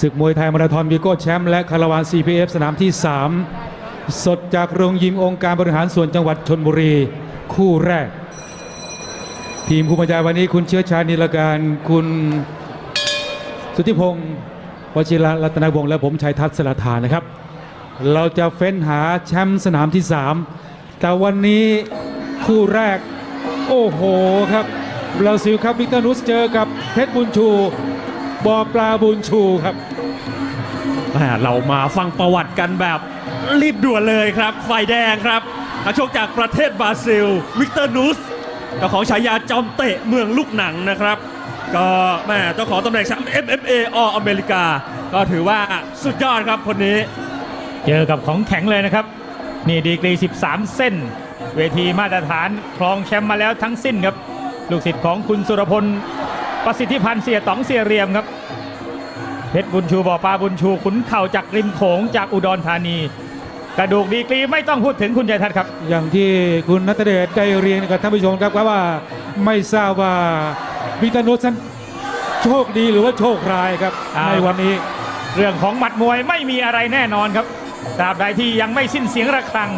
ศึกมวยไทยมาราธอนวีโก้แชมป์และคาราวาน CPF สนามที่ 3 สดจากโรงยิมองค์การบริหารส่วนจังหวัดชนบุรี คู่แรก ทีมผู้บรรยายวันนี้คุณเชื้อชาญนิรการคุณสุทธิพงศ์วชิระรัตนวงศ์และผมชัยทัศน์สลัทานนะครับ เราจะเฟ้นหาแชมป์สนามที่ 3 แต่วันนี้คู่แรก โอ้โหครับบราซิลครับวิกเตอร์นุสเจอกับเพชรบุญชู บอปลาบุญชูครับแหม่เรามาฟังประวัติกันแบบรีบด่วนเลยครับฝ่ายแดงครับนักชกจากประเทศบราซิล วิกเตอร์นูสเจ้าของฉายาจอมเตะเมืองลูกหนังนะครับ ก็แม่เจ้าของตำแหน่งแชมป์ MMA ออเมริกา ก็ถือว่าสุดยอดครับคนนี้ เจอกับของแข็งเลยนะครับ นี่ดีกรี 13 เส้น เวทีมาตรฐานครองแชมป์มาแล้วทั้งสิ้นครับ ลูกศิษย์ของคุณสุรพล ประสิทธิพันธ์เสียต๋องเสียเรียมครับเพชรบุญชูบ่อปลาบุญชูขุนเข่าจากริมโขงจากอุดรธานี กระดูกดีกรีไม่ต้องพูดถึงคุณชัยทัศน์ครับ อย่างที่คุณนัทเดชได้เรียนกับท่านผู้ชมครับว่าไม่ทราบว่าวิกเตอร์นุสนั้นโชคดีหรือว่าโชคร้ายครับอ้าวในวันนี้ เรื่องของหมัดมวยไม่มีอะไรแน่นอนครับตราบใดที่ยังไม่สิ้นเสียงระฆัง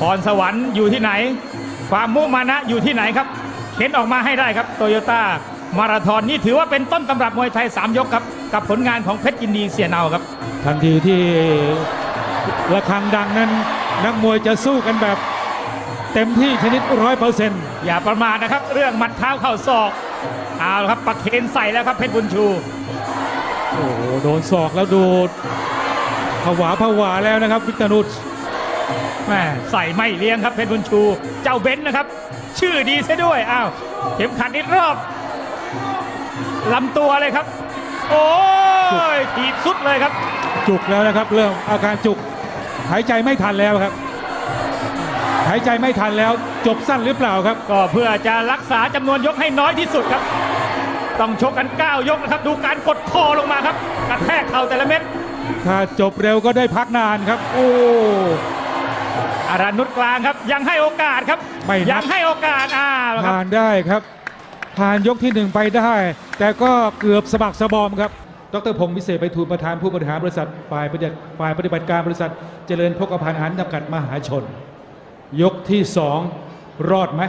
พรสวรรค์อยู่ที่ไหน ความมุมานะอยู่ที่ไหนครับเข็นออกมาให้ได้ครับโตโยต้า มาราธอนนี่ถือว่าเป็นต้นตำรับมวยไทย 3 ยกครับ กับผลงานของเพชรยินดีเสียเนาครับ ทันทีที่ระฆังดังนั้นนักมวยจะสู้กันแบบเต็มที่ชนิดร้อยเปอร์เซ็นต์อย่าประมาทนะครับ เรื่องหมัดเท้าเข่าศอกเอาละครับประเคนใส่แล้วครับเพชรบุญชูโอ้โหโดนศอกแล้วดูผวาผวาแล้วนะครับวิกเตอร์นุสแม่ใส่ไม่เลี้ยงครับเพชรบุญชู เจ้าเบนซ์นะครับ ชื่อดีซะด้วยอ้าวเข็มขัดนิดรอบ ลำตัวเลยครับ โอ้ยถีบสุดเลยครับ จุกแล้วนะครับ เริ่มอาการจุกหายใจไม่ทันแล้วครับ หายใจไม่ทันแล้วจบสั้นหรือเปล่าครับ ก็เพื่อจะรักษาจำนวนยกให้น้อยที่สุดครับ ต้องชกกัน 9 ยกนะครับ ดูการกดคอลงมาครับกระแทกเข่าแต่ละเม็ดถ้าจบเร็วก็ได้พักนานครับ โอ้อารานุชกลางครับ ยังให้โอกาสครับไม่นับ ยังให้โอกาสอ้าวครับ ผ่านได้ครับ ผ่านยกที่หนึ่งไปได้ แต่ก็เกือบสะบักสะบอมครับ ดรพงศ์วิเศษไปทูลประธานผู้บริหารบริษัทฝ่ายปฏิบัติฝ่ายปฏิบัติการบริษัทเจริญพกพันธ์อาหารจำกัดมหาชน ยกที่สองรอดไหม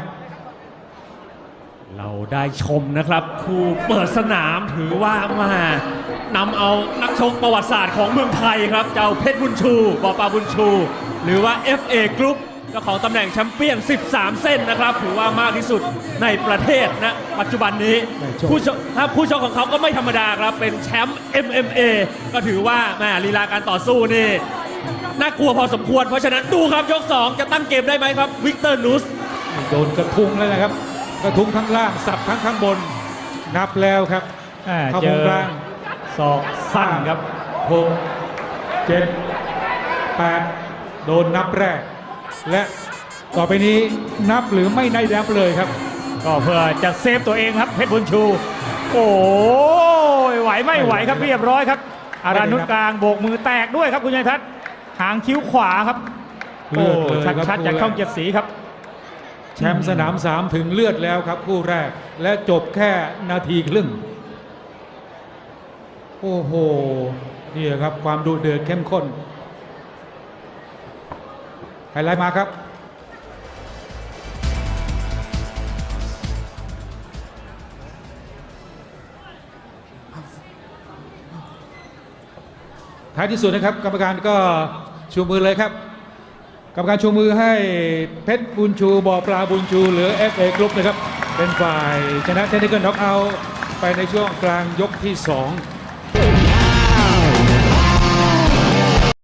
เราได้ชมนะครับ คู่เปิดสนามถือว่ามานำเอานักชกประวัติศาสตร์ของเมืองไทยครับ เจ้าเพชรบุญชูบอปาบุญชู หรือว่า FA Group เจ้าของตำแหน่งแชมเปี้ยน 13 เส้นนะครับ ถือว่ามากที่สุดในประเทศนะปัจจุบันนี้ได้ชมผู้ชกถ้าผู้ชกของเขาก็ไม่ธรรมดาครับ เป็นแชมป์ MMA ก็ถือว่าแหม่ลีลาการต่อสู้นี่ น่ากลัวพอสมควร เพราะฉะนั้นดูครับยก 2 จะตั้งเกมได้ไหมครับวิกเตอร์นูสโดนกระทุงแล้วนะครับ กระทุงทั้งล่างสับทั้งข้างบนนับแล้วครับอ่าเข้าเจวงอกลางศอกสั้นครับหกเจ็ดแปดโดนนับแรก และต่อไปนี้นับหรือไม่ได้นับเลยครับ ก็เพื่อจะเซฟตัวเองครับเพชรบุญชู โอ้ยไหวไม่ไหวครับเรียบร้อยครับอารานุชกลางโบกมือแตกด้วยครับคุณชัยทัศน์หางคิ้วขวาครับเลืโอ้อดเลยครับชัดๆจากช่องเจ็ดสีครับ แชมป์สนาม3ถึงเลือดแล้วครับคู่แรกและจบแค่นาทีครึ่งโอ้โหนี่ครับความดูเดือดเข้มข้น ไฮไลท์มาครับ ท้ายที่สุดนะครับ กรรมการก็ชูมือเลยครับ กรรมการชูมือให้เพชรบุญชูบ่อปลาบุญชูหรือ FA กรุ๊ปนะครับ เป็นฝ่ายชนะเทคนิคน็อกเอาไปในช่วงกลางยกที่ 2